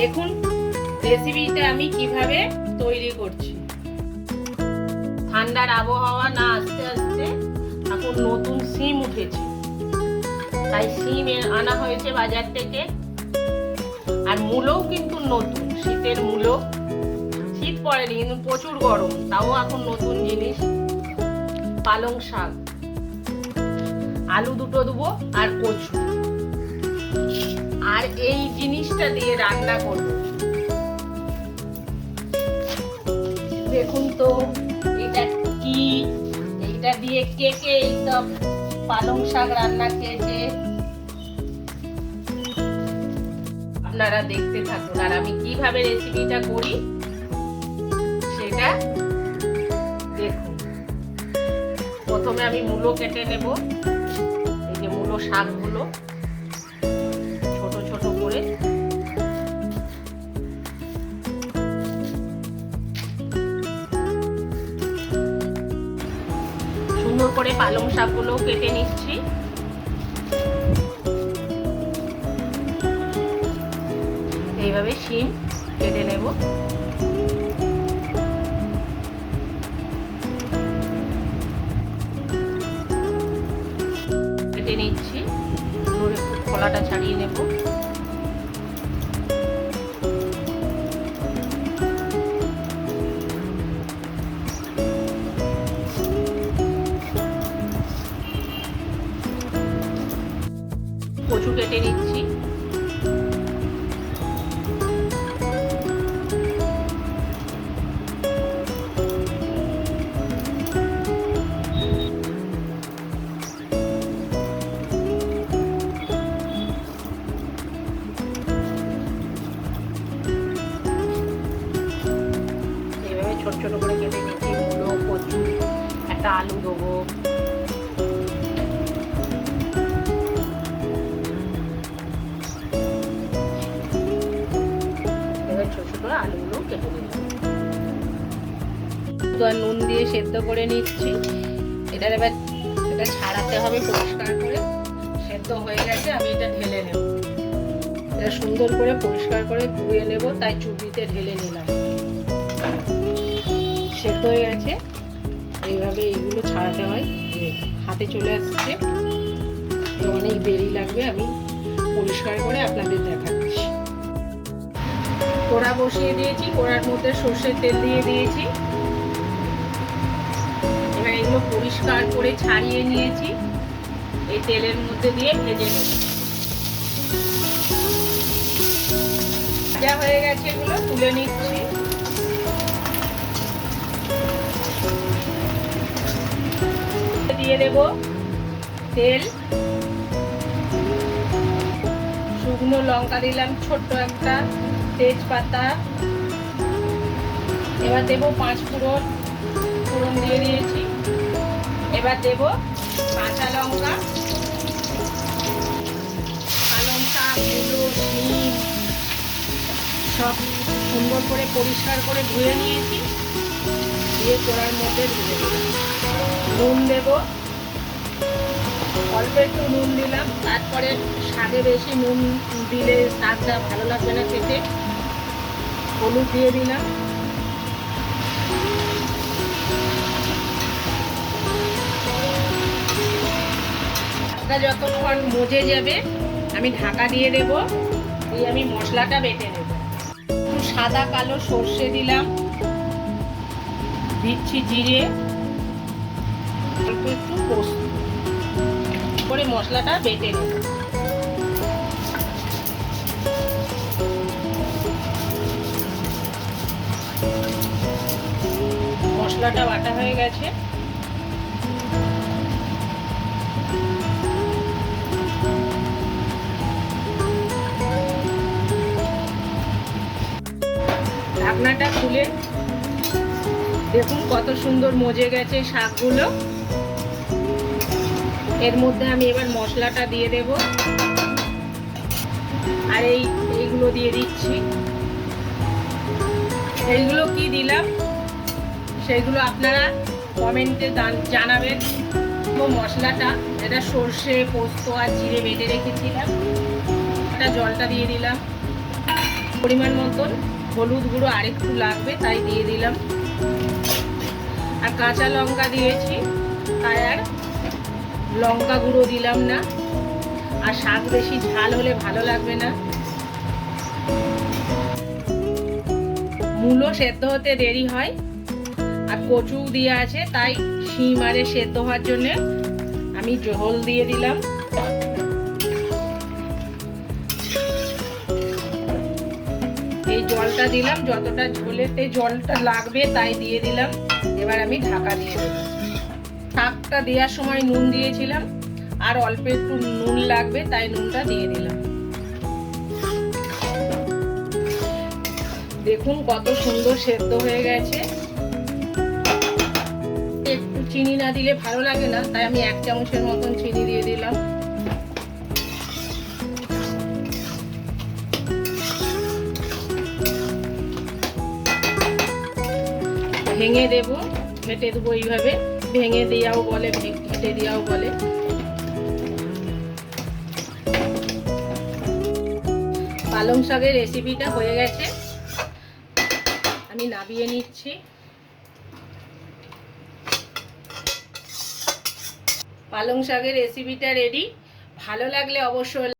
দেখুন রেসিপিটা আমি কীভাবে তৈরি করছি। ঠান্ডার আবহাওয়া না আস্তে আস্তে এখন নতুন সিম উঠেছে। তাই সিম আনা হয়েছে বাজার থেকে। আর মূলও কিন্তু নতুন, শীতের মূলো শীত পড়েনি কিন্তু প্রচুর গরম, তাও এখন নতুন জিনিস। পালং শাক। আলু দুটো দেবো আর কচু। আর এই জিনিসটা দিয়ে রান্না করব। দেখুন তো, এটা কি? এটা দিয়ে কে কে এইসব পালং শাক রান্না খেয়েছে? আপনারা দেখতে থাকুন, আর আমি কীভাবে রেসিপিটা করি সেটা দেখুন। প্রথমে আমি মূলো কেটে নেব, এই যে মূলো শাকগুলো। করে পালং শাকগুলো কেটে নিচ্ছি। এইভাবে শিম কেটে নেব। কেটে নিচ্ছি। কলাটা ছাড়িয়ে নেব। ছোট করে কেটে নিচ্ছি মূলো কচু, একটা আলু দেবো। ছোট ছোট তো আর নুন দিয়ে সেদ্ধ করে নিচ্ছি। এটার এবার এটা ছাড়াতে হবে পরিষ্কার করে। সেদ্ধ হয়ে গেছে, আমি এটা ঢেলে নেব। এটা সুন্দর করে পরিষ্কার করে ধুয়ে নেব, তাই চুবিতে ঢেলে নিলাম। হয়ে গেছে। এইভাবে এইগুলো ছাড়াতে হয়। হাতে চলে আসছে। অনেক দেরি লাগবে, আমি পরিষ্কার করে আপনাদের দেখাচ্ছি। কোড়া বসিয়ে দিয়েছি, কোড়ার মধ্যে সর্ষের তেল দিয়ে দিয়েছি। এবার এগুলো পরিষ্কার করে ছাড়িয়ে নিয়েছি। এই তেলের মধ্যে দিয়ে ভেজে নেব। ভাজা হয়ে গেছে এগুলো তুলে নিচ্ছি। দেব। তেল। শুকনো লঙ্কা দিলাম, ছোট্ট একটা তেজপাতা। এবার দেব পাঁচ ফোড়ন। ফোড়ন দিয়ে দিয়েছি। এবার দেব কাঁচা লঙ্কা। সব সুন্দর করে পরিষ্কার করে ধুয়ে নিয়েছি। দিয়ে কড়ার মধ্যে ঢেলে দিলাম। নুন দেব। অল্প একটু নুন দিলাম, তারপরে স্বাদে বেশি নুন দিলে স্বাদটা ভালো লাগবে না খেতে। হলুদ দিয়ে দিলাম। যতক্ষণ মজে যাবে, আমি ঢাকা দিয়ে দেব, দিয়ে আমি মশলাটা বেটে নেব। সাদা কালো সর্ষে দিলাম। দিচ্ছি জিরে। একটু পোস্ত। করে মশলাটা বেটে নেব। মশলাটা বাটা হয়ে গেছে। ঢাকনাটা খুলে দেখুন কত সুন্দর মজে গেছে শাকগুলো। এর মধ্যে আমি এবার মশলাটা দিয়ে দেব। আর এই, এইগুলো দিয়ে দিচ্ছি। এইগুলো কি দিলাম? সেইগুলো আপনারা কমেন্টে জানাবেন। মশলাটা এটা সর্ষে, পোস্ত আর জিরে বেটে রেখেছিলাম একটা জলটা দিয়ে দিলাম। পরিমাণ মতন হলুদ গুঁড়ো আরেকটু লাগবে, তাই দিয়ে দিলাম। আর কাঁচা লঙ্কা দিয়েছি, তাই আর লঙ্কা গুঁড়ো দিলাম না। আর শাক বেশি ঝাল হলে ভালো লাগবে না। মূলো সেদ্ধ হতে দেরি হয়। আর কচু দিয়ে আছে, তাই শিম আরে সেদ্ধ হওয়ার জন্য আমি জল দিয়ে দিলাম। এই জলটা দিলাম, যতটা ঝোলেতে জলটা লাগবে তাই দিয়ে দিলাম। এবার আমি ঢাকা দিয়ে দেবো। শাকটা দেওয়ার সময় নুন দিয়েছিলাম, আর অল্প একটু নুন লাগবে, তাই নুনটা দিয়ে দিলাম। দেখুন কত সুন্দর সেদ্ধ হয়ে গেছে। একটু চিনি না দিলে ভালো লাগে না, তাই আমি এক চামচের মতন চিনি দিয়ে দিলাম। ভেঙে দেব ঘেটে দেবো এইভাবে। ভেঙে দিয়াও বলে ভে- ঘেটে দিয়াও বলে। পালং শাকের রেসিপিটা হয়ে গেছে। আমি নাবিয়ে নিচ্ছি। পালং শাকের রেসিপিটা রেডি ভালো লাগলে অবশ্যই